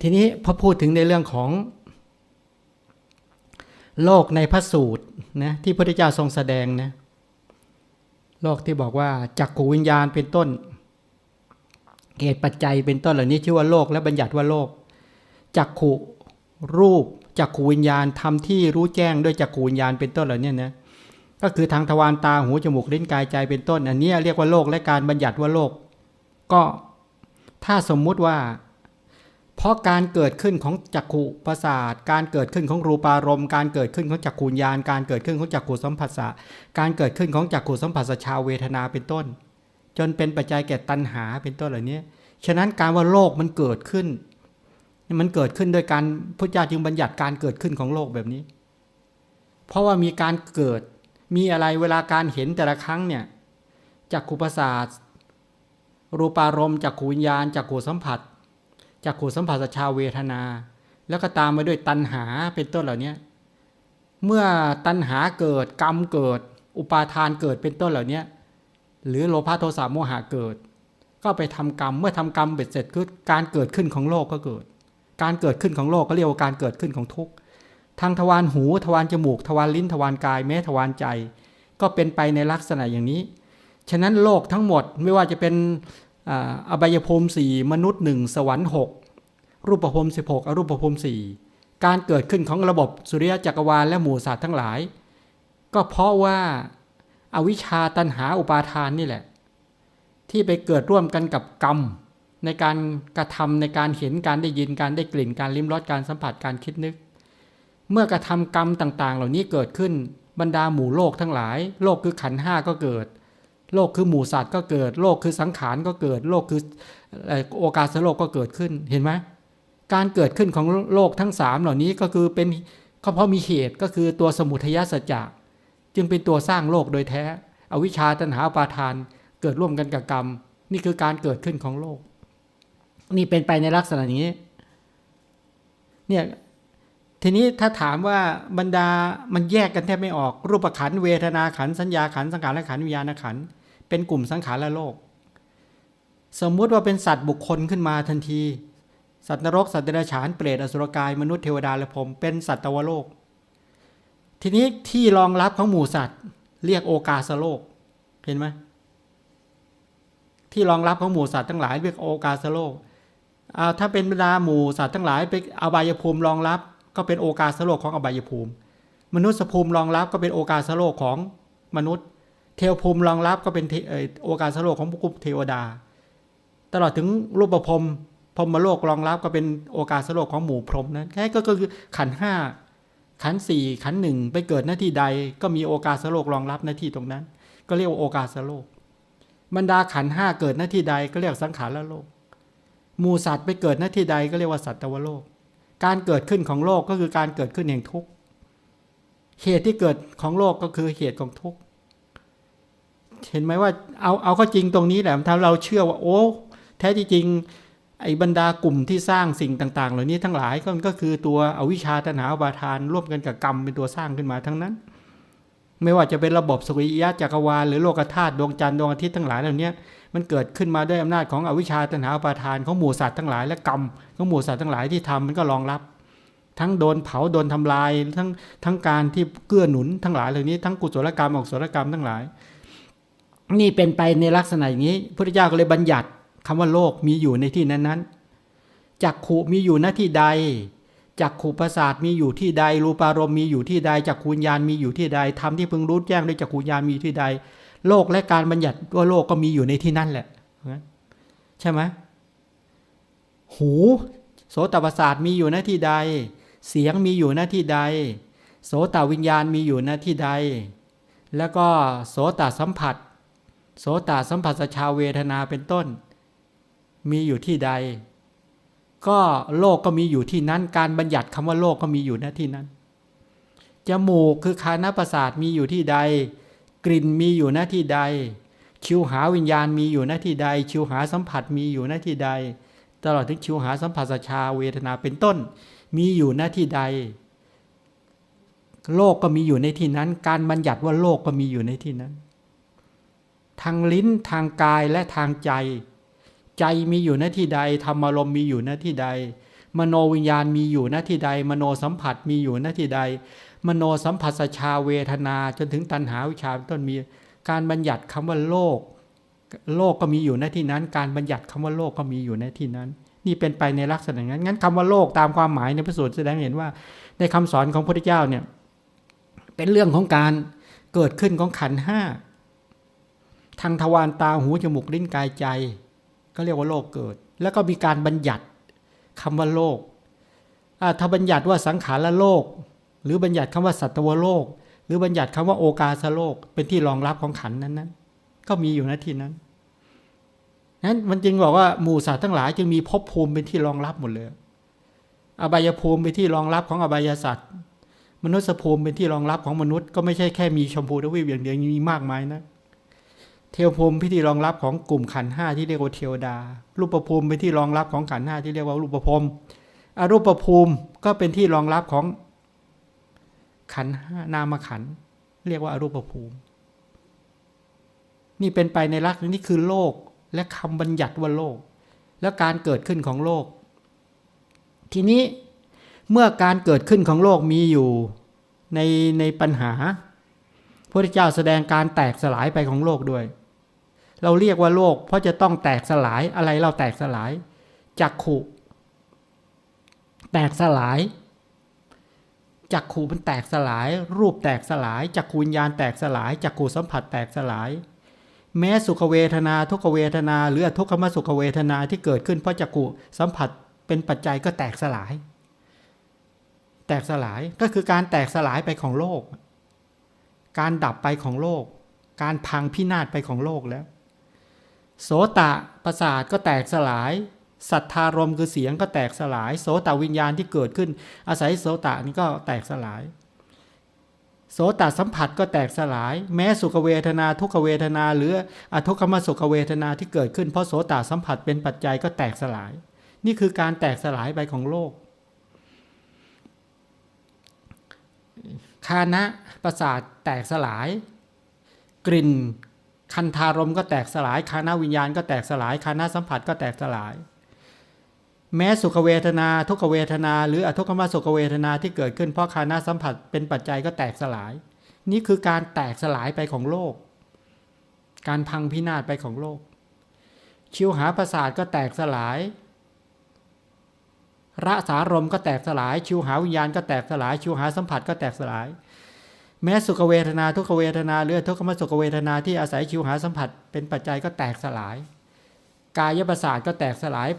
ทีนี้พอพูดถึงในเรื่องของโลกในพระสูตรนะที่พระพุทธเจ้าทรงแสดงนะโลกที่บอกว่าจักขูวิญญาณเป็นต้นเหตุปัจจัยเป็นต้นเหล่านี้ชื่อว่าโลกและบัญญัติว่าโลกจักขูรูปจักขูวิญญาณทำที่รู้แจ้งด้วยจักขูวิญญาณเป็นต้นเหล่านี้นะก็คือทางทวารตาหูจมูกลิ้นกายใจเป็นต้น อันนี้เรียกว่าโลกและการบัญญัติว่าโลก ก็ถ้าสมมุติว่า เพราะการเกิดขึ้นของจักขุประสาท การเกิดขึ้นของรูปารมณ์ การเกิดขึ้นของจักขูญาณ การเกิดขึ้นของจักขุสัมผัสสะ การเกิดขึ้นของจักขุสัมผัสชาวเวทนาเป็นต้น จนเป็นปัจจัยแก่ตัณหาเป็นต้นเหล่านี้ ฉะนั้นการว่าโลกมันเกิดขึ้น มันเกิดขึ้นโดยการพระเจ้าจึงบัญญัติการเกิดขึ้นของโลกแบบนี้ เพราะว่ามีการเกิด มีอะไรเวลาการเห็นแต่ละครั้งเนี่ยจักขุประสาทรูปารมณ์จักขูวิญญาณจักขูสัมผัส จากขูสัมผัสชาวเวทนา แล้วก็ตามมาด้วยตัณหาเป็นต้นเหล่านี้เมื่อตัณหาเกิดกรรมเกิด อุปาทานเกิดเป็นต้นเหล่านี้หรือโลภะโทสะโมหะเกิด ก็ไปทำกรรมเมื่อทำกรรมเบ็ดเสร็จคือการเกิดขึ้นของโลกก็เกิด การเกิดขึ้นของโลกก็เรียกว่าการเกิดขึ้นของทุกข์ทางทวารหูทวารจมูก ทวารลิ้นทวารกายแม้ทวารใจ ก็เป็นไปในลักษณะอย่างนี้ ฉะนั้นโลกทั้งหมดไม่ว่าจะเป็น อบายภูมิสี่มนุษย์หนึ่งสวรรค์หกรูปภพสิบหกอรูปภพสี่การเกิดขึ้นของระบบสุริยะจักรวาลและหมู่สัตว์ทั้งหลาย ก็เพราะว่าอาวิชชาตันหาอุปาทานนี่แหละ ที่ไปเกิดร่วมกันกับกรรม ในการกระทำในการเห็นการได้ยินการได้กลิ่นการลิ้มรสการสัมผัสการคิดนึก เมื่อกระทำกรรมต่างๆ เหล่านี้เกิดขึ้นบรรดาหมู่โลกทั้งหลาย โลกคือขันห้าก็เกิด โลกคือหมู่สัตว์ก็เกิด โลกคือสังขารก็เกิด โลกคือโอกาสโลกก็เกิดขึ้นเห็นไหมการเกิดขึ้นของโลกทั้งสามเหล่านี้ก็คือเป็นก็เพราะมีเหตุก็คือตัวสมุทัยสัจจะจึงเป็นตัวสร้างโลกโดยแท้ อวิชชาตัณหาปาทานเกิดร่วมกันกับกรรม นี่คือการเกิดขึ้นของโลก นี่เป็นไปในลักษณะนี้เนี่ยทีนี้ถ้าถามว่าบรรดามันแยกกันแทบไม่ออกรูปขันเวทนาขันสัญญาขันสังขารและขันวิญญาณขัน เป็นกลุ่มสังขารและโลก สมมุติว่าเป็นสัตว์บุคคลขึ้นมาทันที สัตว์นรกสัตว์เดรัจฉานเปรตอสุรกายมนุษย์เทวดาและพรมเป็นสัตว์ตวโลก ทีนี้ที่รองรับของหมู่สัตว์ เรียกโอกาสโลกเห็นไหมที่รองรับของหมู่สัตว์ทั้งหลายเรียกโอกาสโลกเอาถ้าเป็นบรรดาหมู่สัตว์ทั้งหลายไปอบายภูมิรองรับ ก็เป็นโอกาสโลกของอบายภูมิ มนุษย์ภูมิรองรับก็เป็นโอกาสโลกของมนุษย์ เทวภูมิรองรับก็เป็นโอกาสโลกของภุกเทวดา ตลอดถึงรูปภพพรมโลกรองรับก็เป็นโอกาสโลกของหมู่พรหมนั้นแค่ก็คือขันห้าขันสี่ขันหนึ่งไปเกิดหน้าที่ใดก็มีโอกาสโลกรองรับหน้าที่ตรงนั้น ก็เรียกว่าโอกาสโลกบรรดาขันห้าเกิดหน้าที่ใดก็เรียกสังขารละโลกหมู่สัตว์ไปเกิดหน้าที่ใดก็เรียกว่าสัตวโลก การเกิดขึ้นของโลกก็คือการเกิดขึ้นแห่งทุกข์เหตุที่เกิดของโลกก็คือเหตุของทุกข์ เห็นไหมว่าเอาเอาก็จริงตรงนี้แหละถ้าเราเชื่อว่าโอ้แท้จริงไอ้บรรดากลุ่มที่สร้างสิ่งต่าง ๆ เหล่านี้ทั้งหลายก็ก็คือตัวอวิชชาตนาบาทานร่วมกันกับกรรมเป็นตัวสร้างขึ้นมาทั้งนั้น ไม่ว่าจะเป็นระบบสุริยะจักรวาลหรือโลกธาตุดวงจันทร์ดวงอาทิตย์ทั้งหลายเหล่านี้มันเกิดขึ้นมาด้วยอำนาจของอวิชชาตนาบาทานของหมู่สัตว์ทั้งหลายและกรรมของหมู่สัตว์ทั้งหลายที่ทำมันก็รองรับ ทั้งโดนเผาโดนทำลายทั้งทั้งการที่เกื้อหนุนทั้งหลายเหล่านี้ทั้งกุศลกรรมอกุศลกรรมทั้งหลาย นี่เป็นไปในลักษณะอย่างนี้พระเจ้าก็เลยบัญญัติคำว่าโลกมีอยู่ในที่นั้นๆจักขุมีอยู่หน้าที่ใดจักขุประสาทมีอยู่ที่ใด รูปารมณ์มีอยู่ที่ใดจักขุญญาณมีอยู่ที่ใดธรรมที่พึงรู้แจ้งด้วยจักขุญญาณมีที่ใด โลกและการบัญญัติว่าโลกก็มีอยู่ในที่นั่นแหละใช่ไหมหูโสตประสาทมีอยู่หน้าที่ใด เสียงมีอยู่หน้าที่ใด โสตวิญญาณมีอยู่หน้าที่ใด แล้วก็โสตสัมผัส โสตสัมผัสชาวเวทนาเป็นต้น มีอยู่ที่ใด ก็โลกก็มีอยู่ที่นั้น การบัญญัติคำว่าโลกก็มีอยู่ณที่นั้นจมูกคือคานประสาทมีอยู่ที่ใด กลิ่นมีอยู่ณที่ใด ชิวหาวิญญาณมีอยู่ณที่ใด ชิวหาสัมผัสมีอยู่ณที่ใด ตลอดถึงชิวหาสัมผัสชาเวทนาเป็นต้น มีอยู่ณที่ใด โลกก็มีอยู่ในที่นั้น การบัญญัติว่าโลกก็มีอยู่ในที่นั้น ทางลิ้นทางกายและทางใจ ใจมีอยู่หน้าที่ใดธรรมารมมีอยู่หน้าที่ใด มโนวิญญาณมีอยู่หน้าที่ใด มโนสัมผัสมีอยู่หน้าที่ใด มโนสัมผัสชาเวทนาจนถึงตัณหาวิชาต้นมีการบัญญัติคำว่าโลก โลกก็มีอยู่หน้าที่นั้น การบัญญัติคำว่าโลกก็มีอยู่หน้าที่นั้น นี่เป็นไปในลักษณะนั้นงั้นคำว่าโลกตามความหมายในพระสูตรแสดงเห็นว่า ในคำสอนของพระพุทธเจ้าเนี่ยเป็นเรื่องของการเกิดขึ้นของขันห้า ทางทวารตาหูจมูกลิ้นกายใจ ก็เรียกว่าโลกเกิด แล้วก็มีการบัญญัติคำว่าโลกถ้าบัญญัติว่าสังขารละโลก หรือบัญญัติคำว่าสัตวโลก หรือบัญญัติคำว่าโอกาสโลก เป็นที่รองรับของขันนั้นนั้นก็มีอยู่หน้าที่นั้นนั้นมันจึงบอกว่าหมู่สัตว์ทั้งหลายจึงมีภพภูมิเป็นที่รองรับหมดเลย อบายภูมิเป็นที่รองรับของอบายสัตว์มนุษยภูมิเป็นที่รองรับของมนุษย์ ก็ไม่ใช่แค่มีชมพูทวีปอย่างเดียวมีมากมายนะ เทวภูมิพิธีรองรับของกลุ่มขันห้าที่เรียกว่าเทวดา รูปภูมิเป็นที่รองรับของขันห้าที่เรียกว่ารูปภพอรูปภูมิก็เป็นที่รองรับของขันห้านามขันเรียกว่าอรูปภูมิ นี่เป็นไปในลักษณะนี้คือโลกและคำบัญญัติว่าโลก และการเกิดขึ้นของโลก ทีนี้เมื่อการเกิดขึ้นของโลกมีอยู่ในในปัญหาพระพุทธเจ้าแสดงการแตกสลายไปของโลกด้วย เราเรียกว่าโลก เพราะจะต้องแตกสลายอะไรเราแตกสลายจักขุแตกสลายจักขูมันแตกสลาย รูปแตกสลายจักขูวิญญาณแตกสลายจักขูสัมผัสแตกสลาย แม้สุขเวทนาทุกเวทนา หรือทุกขมสุขเวทนาที่เกิดขึ้นเพราะจักขูสัมผัสเป็นปัจจัยก็แตกสลาย แตกสลายก็คือการแตกสลายไปของโลก การดับไปของโลก การพังพินาศไปของโลกแล้ว โสตะประสาทก็แตกสลายสัทธารมคือเสียงก็แตกสลาย โสตวิญญาณที่เกิดขึ้น อาศัยโสตะนี่ก็แตกสลาย โสตสัมผัสก็แตกสลาย แม้สุขเวทนาทุกเวทนา หรืออทุกขมสุขเวทนาที่เกิดขึ้นเพราะโสตสัมผัสเป็นปัจจัยก็แตกสลาย นี่คือการแตกสลายไปของโลกคานะประสาทแตกสลาย กลิ่น คันธารมก็แตกสลายคานาวิญญาณก็แตกสลายคานาสัมผัสก็แตกสลาย แม้สุขเวทนา ทุกเวทนา หรืออทุกขมสุขเวทนาที่เกิดขึ้นเพราะคานาสัมผัสเป็นปัจจัยก็แตกสลาย นี่คือการแตกสลายไปของโลก การพังพินาศไปของโลก ชิวหาประสาทก็แตกสลายระสารมก็แตกสลาย ชิวหาวิญญาณก็แตกสลาย ชิวหาสัมผัสก็แตกสลาย แม้สุขเวทนาทุกเวทนาหรือทุกขมสุขเวทนาที่อาศัยชิวหาสัมผัส เป็นปัจจัยก็แตกสลาย กายประสาทก็แตกสลาย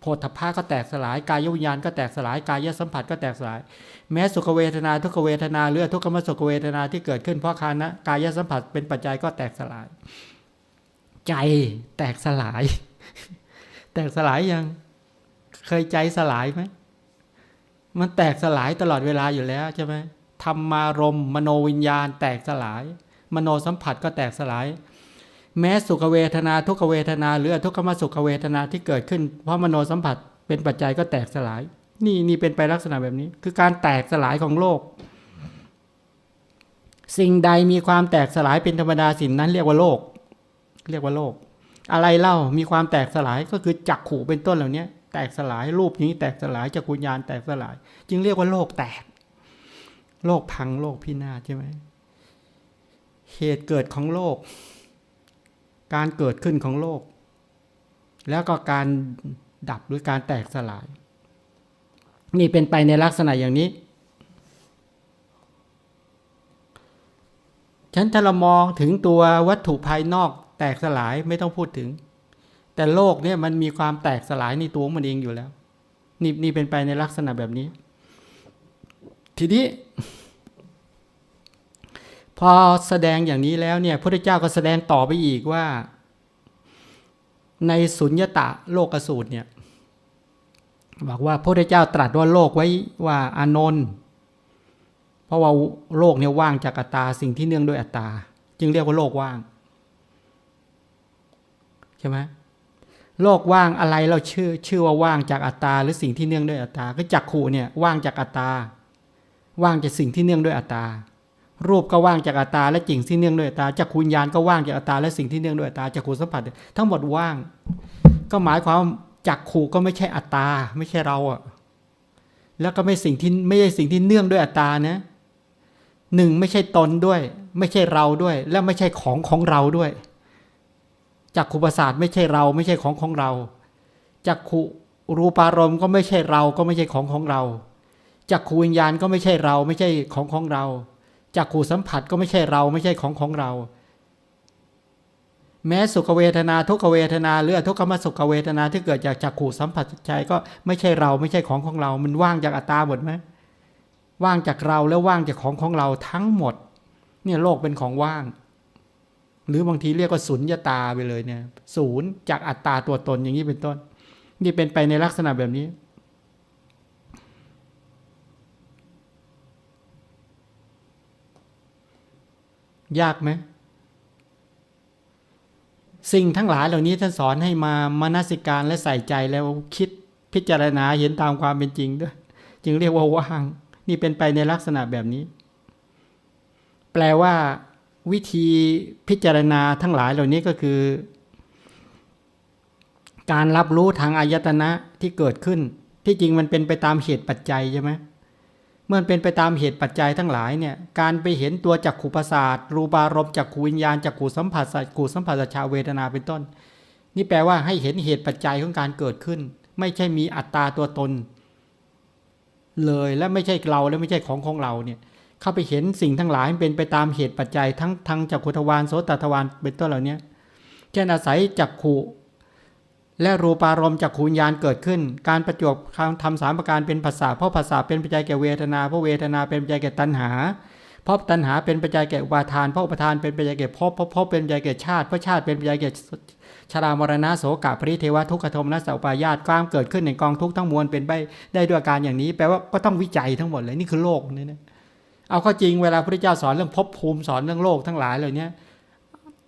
โพธพาก็แตกสลาย กายวิญญาณก็แตกสลาย กายสัมผัสก็แตกสลาย แม้สุขเวทนาทุกเวทนาหรือทุกขมสุขเวทนาที่เกิดขึ้นเพราะคานะกายสัมผัสเป็นปัจจัยก็แตกสลาย ใจแตกสลาย แตกสลายยังเคยใจสลายไหมมันแตกสลายตลอดเวลาอยู่แล้วใช่ไหม ธรรมารมมโนวิญญาณแตกสลาย มโนสัมผัสก็แตกสลาย แม้สุขเวทนาทุกขเวทนา หรือทุกขมสุขเวทนาที่เกิดขึ้น เพราะมโนสัมผัสเป็นปัจจัยก็แตกสลาย นี่นี่เป็นไปลักษณะแบบนี้ คือการแตกสลายของโลก สิ่งใดมีความแตกสลายเป็นธรรมดาสิ่งนั้นเรียกว่าโลก เรียกว่าโลก อะไรเล่ามีความแตกสลายก็คือจักขู่เป็นต้นเหล่านี้แตกสลายรูปนี้แตกสลายจักรุญญาณแตกสลาย จึงเรียกว่าโลกแตก โลกพังโลกพินาศใช่ไหมเหตุเกิดของโลก การเกิดขึ้นของโลก แล้วก็การดับหรือการแตกสลาย นี่เป็นไปในลักษณะอย่างนี้ฉันถ้าเรามองถึงตัววัตถุภายนอกแตกสลายไม่ต้องพูดถึง แต่โลกเนี่ยมันมีความแตกสลายในตัวมันเองอยู่แล้ว นี่นี่เป็นไปในลักษณะแบบนี้ ทีนี้ พอแสดงอย่างนี้แล้วเนี่ยพระเจ้าก็แสดงต่อไปอีกว่า ในสุญญตะโลกสูตรเนี่ยบอกว่าพระเจ้าตรัสว่าโลกไว้ว่าอานนท์เพราะว่าโลกเนี่ยว่างจากอัตตาสิ่งที่เนื่องด้วยอัตตา จึงเรียกว่าโลกว่างใช่ไหมโลกว่างอะไรเราชื่อชื่อว่าว่างจากอัตตา หรือสิ่งที่เนื่องด้วยอัตตาก็จักขู่เนี่ยว่างจากอัตตา ว่างจากสิ่งที่เนื่องด้วยอัตตา รูปก็ว่างจากอัตตาและสิ่งที่เนื่องด้วยอัตตาจักขุญญาณก็ว่างจากอัตตาและสิ่งที่เนื่องด้วยอัตตาจักขูสัมผัส ทั้งหมดว่าง ก็หมายความจักขู่ก็ไม่ใช่อัตตา ไม่ใช่เราอะแล้วก็ไม่สิ่งที่ไม่ใช่สิ่งที่เนื่องด้วยอัตตานะหนึ่งไม่ใช่ตนด้วย ไม่ใช่เราด้วย และไม่ใช่ของของเราด้วยจักขุประสาทไม่ใช่เรา ไม่ใช่ของของเราจักขุรูปารมณ์ก็ไม่ใช่เราก็ไม่ใช่ของของเรา จักขูวิญญาณก็ไม่ใช่เราไม่ใช่ของของเราจักขูสัมผัสก็ไม่ใช่เราไม่ใช่ของของเรา แม้สุขเวทนาทุกเวทนาหรือทุกขมสุขเวทนาที่เกิดจากจักขูสัมผัสใจก็ไม่ใช่เราไม่ใช่ของของเรา มันว่างจากอัตตาหมดไหมว่างจากเราแล้วว่างจากของของเราทั้งหมด เนี่ยโลกเป็นของว่าง หรือบางทีเรียกว่าสุญญตาไปเลยเนี่ยศูนย์จากอัตตาตัวตนอย่างนี้เป็นต้น นี่เป็นไปในลักษณะแบบนี้ ยากไหมสิ่งทั้งหลายเหล่านี้ท่านสอนให้มามานาสิการและใส่ใจแล้วคิดพิจารณาเห็นตามความเป็นจริงด้วย จึงเรียกว่าว่าง นี่เป็นไปในลักษณะแบบนี้ แปลว่า วิธีพิจารณาทั้งหลายเหล่านี้ก็คือ การรับรู้ทางอายตนะที่เกิดขึ้น ที่จริงมันเป็นไปตามเหตุปัจจัยใช่ไหม เมื่อเป็นไปตามเหตุปัจจัยทั้งหลายเนี่ยการไปเห็นตัวจักขุประสาทรูปารมณ์จักขูวิญญาณจักขูสัมผัสจักขูสัมผัสชาเวทนาเป็นต้น นี่แปลว่าให้เห็นเหตุปัจจัยของการเกิดขึ้น ไม่ใช่มีอัตตาตัวตน เลยและไม่ใช่เราและไม่ใช่ของของเราเนี่ยเข้าไปเห็นสิ่งทั้งหลายเป็นไปตามเหตุปัจจัยทั้งทางจักขุทวารโสตทวารเป็นต้นเหล่านี้เช่นอาศัยจักขุ และรูปารมณ์จากขูญญาณเกิดขึ้น การประจวบทำสามประการเป็นภาษาเพราะภาษาเป็นปัจจัยแก่เวทนาเพราะเวทนาเป็นปัจจัยแก่ตัณหา เพราะตัณหาเป็นปัจจัยแก่อุปาทาน เพราะอุปาทานเป็นปัจจัยแก่ภพเพราะภพเป็นปัจจัยแก่ชาติเพราะชาติเป็นปัจจัยแก่ชรามรณะโสกะปริเทวทุกขโทมนัสสปายาตความเกิดขึ้นในกองทุกทั้งมวลเป็นไปได้ด้วยการอย่างนี้ แปลว่าก็ต้องวิจัยทั้งหมดเลยนี่คือโลกนี่นะเอาก็จริงเวลาพระเจ้าสอนเรื่องภพภูมิสอนเรื่องโลกทั้งหลายเหล่านี้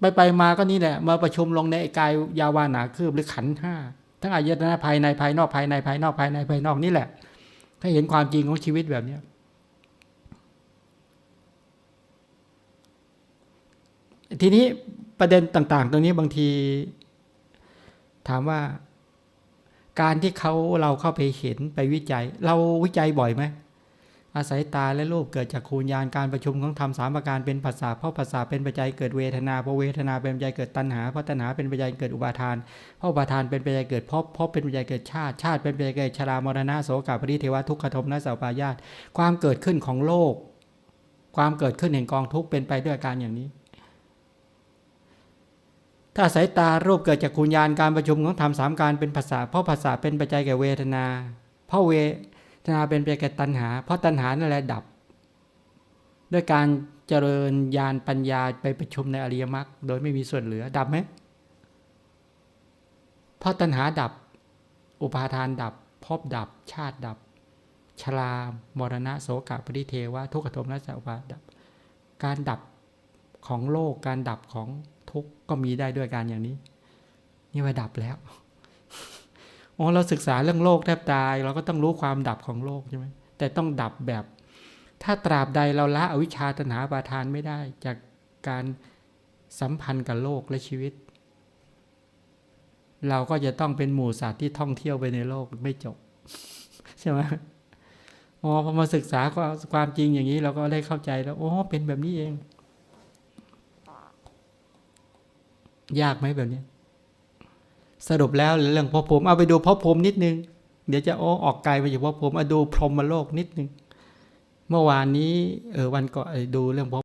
ไปไปมาก็นี่แหละ มาประชุมลงในกายยาวานาคืบหรือขันห้าทั้งอายตนะภายในภายนอกภายในภายนอกภายในภายนอกนี่แหละ ถ้าเห็นความจริงของชีวิตแบบเนี้ยทีนี้ประเด็นต่าง ๆ ตรงนี้บางที ถามว่า การที่เขาเราเข้าไปเห็นไปวิจัย เราวิจัยบ่อยไหม อาศัยตาและรูปเกิดจากคูญญาณการประชุมของธรรมสามประการเป็นภาษาเพราะภาษาเป็นปัจจัยเกิดเวทนาเพราะเวทนาเป็นปัจจัยเกิดตัณหาเพราะตัณหาเป็นปัจจัยเกิดอุปาทานเพราะอุปาทานเป็นปัจจัยเกิดภพภพเป็นปัจจัยเกิดชาติชาติเป็นปัจจัยเกิดชรามรณะโสกาปริเทวทุกขโทมนัสสปายาตความเกิดขึ้นของโลก ความเกิดขึ้นแห่งกองทุกเป็นไปด้วยการอย่างนี้ ถ้าสายตารูปเกิดจากคุณญาณการประชุมของธรรมสามการเป็นภาษาเพราะภาษาเป็นปัจจัยแก่เวทนา เพราะเว ทนาเป็นปัจจัยแก่ตัณหา เพราะตัณหานั่นแหละดับ ด้วยการเจริญญาณปัญญาไปประชุมในอริยมรรคโดยไม่มีส่วนเหลือดับไหมเพราะตัณหาดับ อุปาทานดับพบดับ ชาติดับ ชรามรณะโสกปริเทวะทุกขโทมนัสสะอุปาดับ การดับของโลกการดับของทุกข์ก็มีได้ด้วยการอย่างนี้ นี่ว่าดับแล้ว โอ้เราศึกษาเรื่องโลกแทบตาย เราก็ต้องรู้ความดับของโลกใช่ไหมแต่ต้องดับแบบ ถ้าตราบใดเราละอวิชชาตนาปาทานไม่ได้ จากการสัมพันธ์กับโลกและชีวิต เราก็จะต้องเป็นหมู่สัตว์ที่ท่องเที่ยวไปในโลกไม่จบ ใช่ไหมอ๋อพอมาศึกษาความจริงอย่างนี้ เราก็ได้เข้าใจแล้วโอ้เป็นแบบนี้เอง ยากไหมแบบนี้ สรุปแล้วเรื่องพอผมเอาไปดูพอผมนิดนึง เดี๋ยวจะโอ้ออกไกลไปอยู่พอผมเอาดูพรหมโลกนิดนึง เมื่อวานนี้เออวันก่อนดูเรื่อง